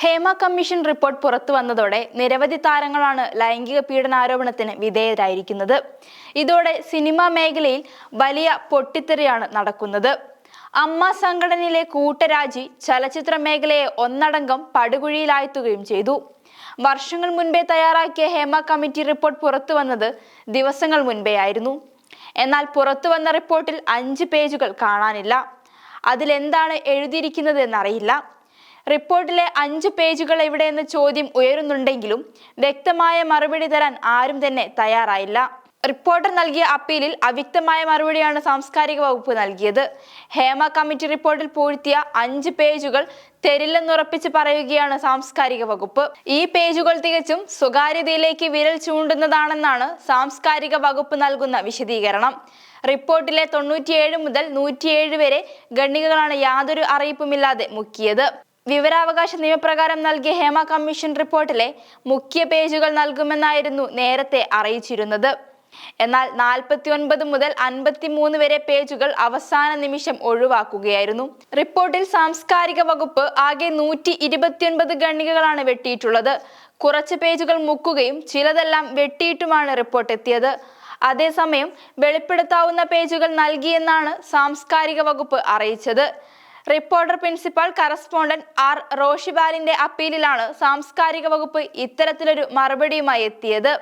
Hema commission report പുറത്തു വന്നതോടെ നിരവധി താരങ്ങളാണ് ലൈംഗിക പീഡനാരോപണത്തിന് വിധേയരായിരിക്കുന്നത്. ഇതോടെ സിനിമാ മേഖലയിൽ വലിയ പൊട്ടിത്തെറിയാണ് നടക്കുന്നത്. അമ്മ സംഘടനയിലെ കൂട്ടരാജി ചലച്ചിത്ര മേഖലയെ ഒന്നടങ്കം പടുകുഴിയിലാഴ്ത്തുകയും ചെയ്തു. വർഷങ്ങൾ മുൻപേ തയ്യാറാക്കിയ ഹേമ കമ്മിറ്റി റിപ്പോർട്ട് പുറത്തു വന്നത് ദിവസങ്ങൾ മുൻപേ ആയിരുന്നു. എന്നാൽ പുറത്തു വന്ന റിപ്പോർട്ടിൽ അഞ്ച് പേജുകൾ കാണാനില്ല. അതിലെന്താണ് എഴുതിയിരിക്കുന്നത് എന്നറിയില്ല റിപ്പോർട്ടിലെ അഞ്ച് പേജുകൾ എവിടെയെന്ന ചോദ്യം ഉയരുന്നുണ്ടെങ്കിലും വ്യക്തമായ മറുപടി തരാൻ ആരും തന്നെ തയ്യാറായില്ല. റിപ്പോർട്ടർ നൽകിയ അപ്പീലിൽ അവ്യക്തമായ മറുപടിയാണ് സാംസ്കാരിക വകുപ്പ് നൽകിയത്. ഹേമ കമ്മിറ്റി റിപ്പോർട്ടിൽ പൂഴ്ത്തിയ അഞ്ച് പേജുകൾ തരില്ലെന്നുറപ്പിച്ച് പറയുകയാണ് സാംസ്കാരിക വകുപ്പ്. ഈ പേജുകൾ തികച്ചും സ്വകാര്യതയിലേക്ക് വിരൽ ചൂണ്ടുന്നതാണെന്നാണ് സാംസ്കാരിക വകുപ്പ് നൽകുന്ന വിശദീകരണം. റിപ്പോർട്ടിലെ തൊണ്ണൂറ്റിയേഴ് മുതൽ നൂറ്റിയേഴ് വരെ ഗണ്ണികകളാണ് യാതൊരു അറിയിപ്പുമില്ലാതെ മുക്കിയത്. വിവരാവകാശ നിയമപ്രകാരം നൽകിയ ഹേമ കമ്മീഷൻ റിപ്പോർട്ടിലെ മുഖ്യ പേജുകൾ നൽകുമെന്നായിരുന്നു നേരത്തെ അറിയിച്ചിരുന്നത്. എന്നാൽ നാൽപ്പത്തി ഒൻപത് മുതൽ അൻപത്തി മൂന്ന് വരെ പേജുകൾ അവസാന നിമിഷം ഒഴിവാക്കുകയായിരുന്നു. റിപ്പോർട്ടിൽ സാംസ്കാരിക വകുപ്പ് ആകെ നൂറ്റി ഇരുപത്തിയൊൻപത് ഗണ്ണികകളാണ് വെട്ടിയിട്ടുള്ളത്. കുറച്ച് പേജുകൾ മുക്കുകയും ചിലതെല്ലാം വെട്ടിയിട്ടുമാണ് റിപ്പോർട്ട് എത്തിയത്. അതേസമയം വെളിപ്പെടുത്താവുന്ന പേജുകൾ നൽകിയെന്നാണ് സാംസ്കാരിക വകുപ്പ് അറിയിച്ചത്. റിപ്പോർട്ടർ പ്രിൻസിപ്പൽ കറസ്പോണ്ടന്റ് ആർ റോഷിബാലിന്റെ അപ്പീലിലാണ് സാംസ്കാരിക വകുപ്പ് ഇത്തരത്തിലൊരു മറുപടിയുമായി എത്തിയത്.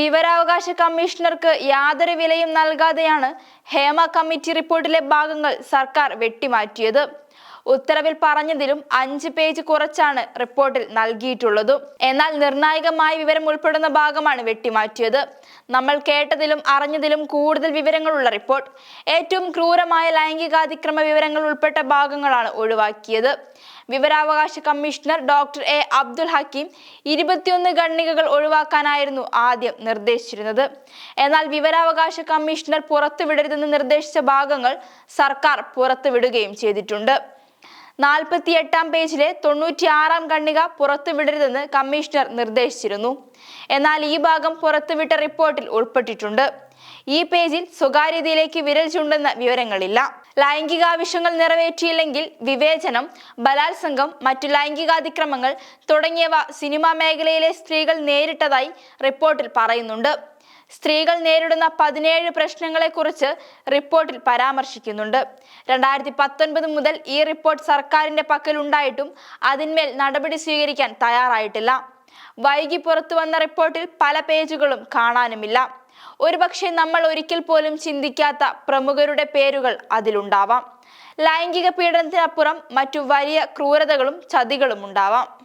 വിവരാവകാശ കമ്മീഷണർക്ക് യാതൊരു വിലയും നൽകാതെയാണ് ഹേമ കമ്മിറ്റി റിപ്പോർട്ടിലെ ഭാഗങ്ങൾ സർക്കാർ വെട്ടിമാറ്റിയത്. ഉത്തരവിൽ പറഞ്ഞതിലും അഞ്ച് പേജ് കുറച്ചാണ് റിപ്പോർട്ടിൽ നൽകിയിട്ടുള്ളത്. എന്നാൽ നിർണായകമായ വിവരം ഉൾപ്പെടുന്ന ഭാഗമാണ് വെട്ടിമാറ്റിയത്. നമ്മൾ കേട്ടതിലും അറിഞ്ഞതിലും കൂടുതൽ വിവരങ്ങളുള്ള റിപ്പോർട്ട്. ഏറ്റവും ക്രൂരമായ ലൈംഗികാതിക്രമ വിവരങ്ങൾ ഉൾപ്പെട്ട ഭാഗങ്ങളാണ് ഒഴിവാക്കിയത്. വിവരാവകാശ commissioner doctor A Abdul Hakeem ഇരുപത്തിയൊന്ന് ഖണ്ഡികകൾ ഒഴിവാക്കാനായിരുന്നു ആദ്യം നിർദ്ദേശിച്ചിരുന്നത്. എന്നാൽ വിവരാവകാശ കമ്മീഷണർ പുറത്തുവിടരുതെന്ന് നിർദ്ദേശിച്ച ഭാഗങ്ങൾ സർക്കാർ പുറത്തുവിടുകയും ചെയ്തിട്ടുണ്ട്. നാൽപ്പത്തി എട്ടാം പേജിലെ തൊണ്ണൂറ്റിയാറാം ഖണ്ഡിക പുറത്തുവിടരുതെന്ന് കമ്മീഷണർ നിർദ്ദേശിച്ചിരുന്നു. എന്നാൽ ഈ ഭാഗം പുറത്തുവിട്ട റിപ്പോർട്ടിൽ ഉൾപ്പെട്ടിട്ടുണ്ട്. ഈ പേജിൽ സ്വകാര്യതയിലേക്ക് വിരൽ ചൂണ്ടുന്ന വിവരങ്ങളില്ല. ലൈംഗികാവശ്യങ്ങൾ നിറവേറ്റിയില്ലെങ്കിൽ വിവേചനം ബലാത്സംഗം മറ്റു ലൈംഗികാതിക്രമങ്ങൾ തുടങ്ങിയവ സിനിമാ മേഖലയിലെ സ്ത്രീകൾ നേരിട്ടതായി റിപ്പോർട്ടിൽ പറയുന്നുണ്ട്. സ്ത്രീകൾ നേരിടുന്ന പതിനേഴ് പ്രശ്നങ്ങളെക്കുറിച്ച് റിപ്പോർട്ടിൽ പരാമർശിക്കുന്നുണ്ട്. രണ്ടായിരത്തി പത്തൊൻപത് മുതൽ ഈ റിപ്പോർട്ട് സർക്കാരിന്റെ പക്കലുണ്ടായിട്ടും അതിന്മേൽ നടപടി സ്വീകരിക്കാൻ തയ്യാറായിട്ടില്ല. വൈകി പുറത്തു വന്ന റിപ്പോർട്ടിൽ പല പേജുകളും കാണാനുമില്ല. ഒരുപക്ഷെ നമ്മൾ ഒരിക്കൽ പോലും ചിന്തിക്കാത്ത പ്രമുഖരുടെ പേരുകൾ അതിലുണ്ടാവാം. ലൈംഗിക പീഡനത്തിനപ്പുറം മറ്റു വലിയ ക്രൂരതകളും ചതികളും ഉണ്ടാവാം.